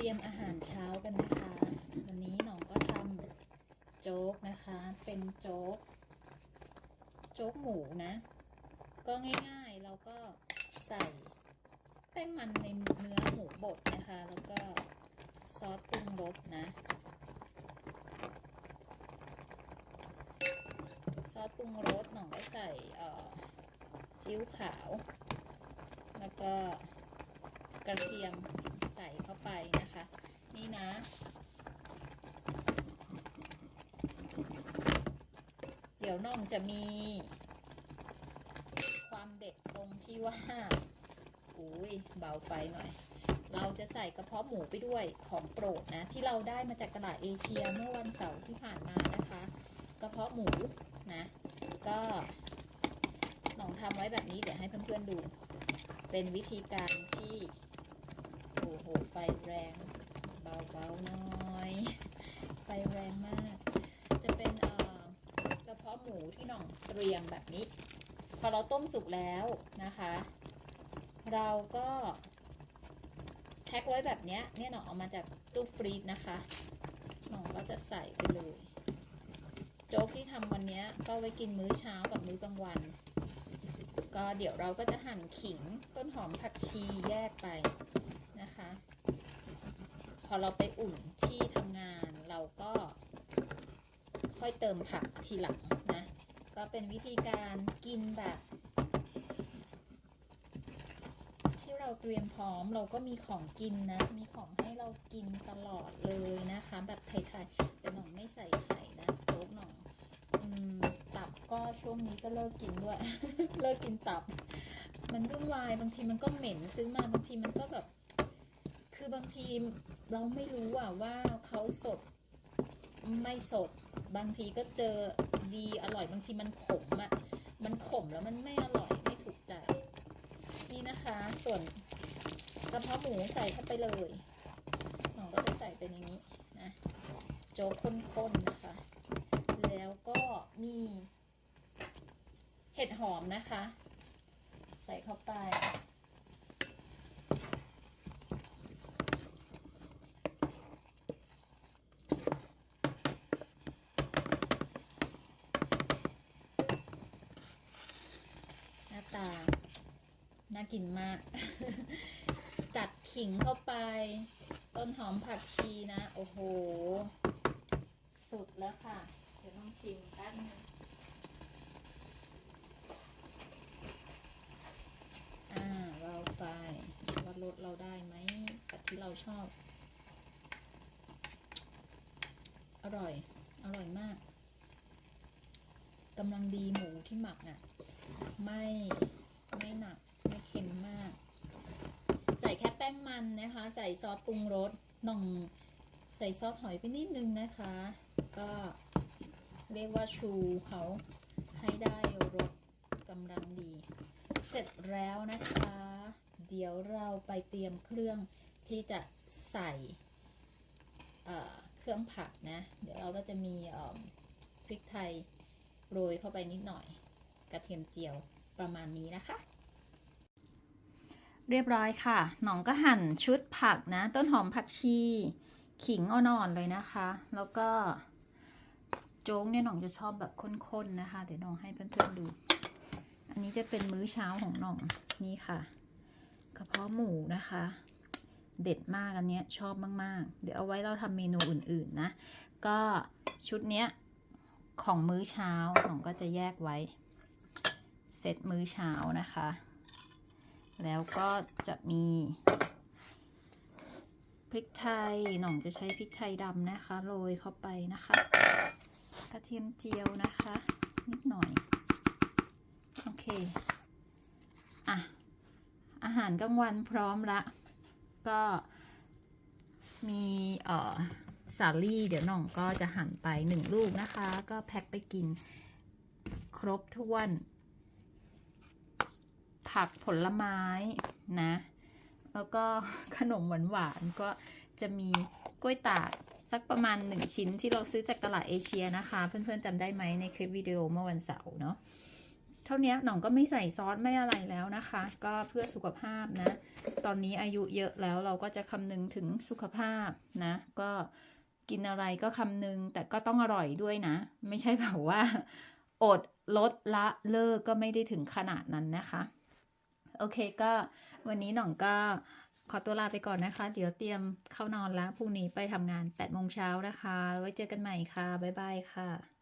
เตรียมอาหารเช้ากันนะคะ วันนี้หน้องก็ทำโจ๊กนะคะ เป็นโจ๊ก โจ๊กหมูนะ ก็ง่ายๆเราก็ใส่แป้งมันในเนื้อหมูบดนะคะ แล้วก็ซอสปรุงรสนะ ซอสปรุงรสหนองก็ใส่เอ่อซีอิ๊วขาว แล้วก็กระเทียม เข้าไปนะคะ นี่นะ เดี๋ยวน้องจะมี ความเด็ดตรงที่ว่าอุ้ยเบาไฟหน่อย เราจะใส่กระเพาะหมูไปด้วยของโปรดนะ ที่เราได้มาจากตลาดเอเชียเมื่อวันเสาร์ที่ผ่านมานะคะ กระเพาะหมูนะ ก็หนองทำไว้แบบนี้เดี๋ยวให้เพื่อนๆดู เป็นวิธีการที่ โอ้โห ไฟแรง เบาๆหน่อย ไฟแรงมาก จะเป็นเอ่อกระเพาะ หมูที่หน่องเตรียมแบบนี้ พอเราต้มสุกแล้วนะคะ เราก็แพ็คไว้แบบเนี้ยเนี่ยหน่องเอามาจากตู้ฟรีซนะคะหน่องก็จะใส่ไปเลย โจ๊กที่ทำวันนี้ก็ไว้กินมื้อเช้ากับมื้อกลางวัน ก็เดี๋ยวเราก็จะหั่นขิงต้นหอมผักชีแยกไปนะคะ พอเราไปอุ่นที่ทำงานเราก็ค่อยเติมผักทีหลัง ก็เป็นวิธีการกินแบบ ที่เราเตรียมพร้อมเราก็มีของกินนะ มีของให้เรากินตลอดเลยนะคะ แบบไทยๆแต่หน่องไม่ใส่ไข่นะโจ๊กหน่องตับก็ช่วงนี้ก็เลิกกินด้วย เลิกกินตับ มันวุ่นวายบางทีมันก็เหม็นซื้อมาบางทีมันก็แบบ คือบางทีเราไม่รู้อะว่าเขาสด ไม่สด บางทีก็เจอดีอร่อยบางทีมันขมอะมันขมแล้วมันไม่อร่อยไม่ถูกใจ นี่นะคะ ส่วนกระเพาะหมูใส่เข้าไปเลยหนูก็จะใส่เป็นอย่างนี้นะโจ๊กข้นๆนะคะ แล้วก็มีเห็ดหอมนะคะ ใส่เข้าไป ตา น่ากินมาก จัดขิงเข้าไป ต้นหอมผักชีนะ โอ้โห สุดแล้วค่ะ เดี๋ยวต้องชิมแป๊บนึงอ่าเราไฟว่ารสเราได้ไหมแบบที่เราชอบ อร่อย อร่อยมากกำลังดีหมูที่หมักอะ ไม่ไม่หนักไม่เค็มมาก ใส่แค่แป้งมันนะคะ ใส่ซอสปรุงรสหน่องใส่ซอสหอยไปนิดนึงนะคะ ก็เรียกว่าชูเขาให้ได้รสกำลังดี เสร็จแล้วนะคะ เดี๋ยวเราไปเตรียมเครื่องที่จะใส่เเครื่องผักนะ เดี๋ยวเราก็จะมีพริกไทยโรยเข้าไปนิดหน่อย กระเทียมเจียวประมาณนี้นะคะ เรียบร้อยค่ะ หนองก็หั่นชุดผักนะ ต้นหอมผักชี ขิงอ่อนๆเลยนะคะ แล้วก็โจ๊กเนี่ยหนองจะชอบแบบข้นๆนะคะ เดี๋ยวหนองให้เพื่อนๆดู อันนี้จะเป็นมื้อเช้าของหนองนี่ค่ะกระเพาะหมูนะคะ เด็ดมากอันเนี้ยชอบมากๆ เดี๋ยวเอาไว้เราทำเมนูอื่นๆนะ ก็ชุดเนี้ยของมื้อเช้าหนองก็จะแยกไว้ เซตมื้อเช้านะคะ แล้วก็จะมีพริกไทย หน่องจะใช้พริกไทยดำนะคะ โรยเข้าไปนะคะ กระเทียมเจียวนะคะ นิดหน่อย โอเค อะ อาหารกลางวันพร้อมละ ก็มีเอ่อสาลี่ เดี๋ยวน้องก็จะหั่นไปหนึ่งลูกนะคะ ก็แพ็คไปกินครบถ้วน ผักผลไม้นะ แล้วก็ขนมหวานๆก็จะมีกล้วยตากสักประมาณ 1 ชิ้นที่เราซื้อจากตลาดเอเชียนะคะ เพื่อนๆจำได้ไหมในคลิปวิดีโอเมื่อวันเสาร์เนาะเท่านี้หน่องก็ไม่ใส่ซอสไม่อะไรแล้วนะคะ ก็เพื่อสุขภาพนะ ตอนนี้อายุเยอะแล้วเราก็จะคำนึงถึงสุขภาพนะ ก็กินอะไรก็คำนึงแต่ก็ต้องอร่อยด้วยนะ ไม่ใช่แบบว่า อดลดละเลิกก็ไม่ได้ถึงขนาดนั้นนะคะ โอเคก็วันนี้หน่องก็ขอตัวลาไปก่อนนะคะ เดี๋ยวเตรียมเข้านอนแล้วพรุ่งนี้ไปทำงาน8โมงเช้านะคะ ไว้เจอกันใหม่ค่ะ บ๊ายบายค่ะ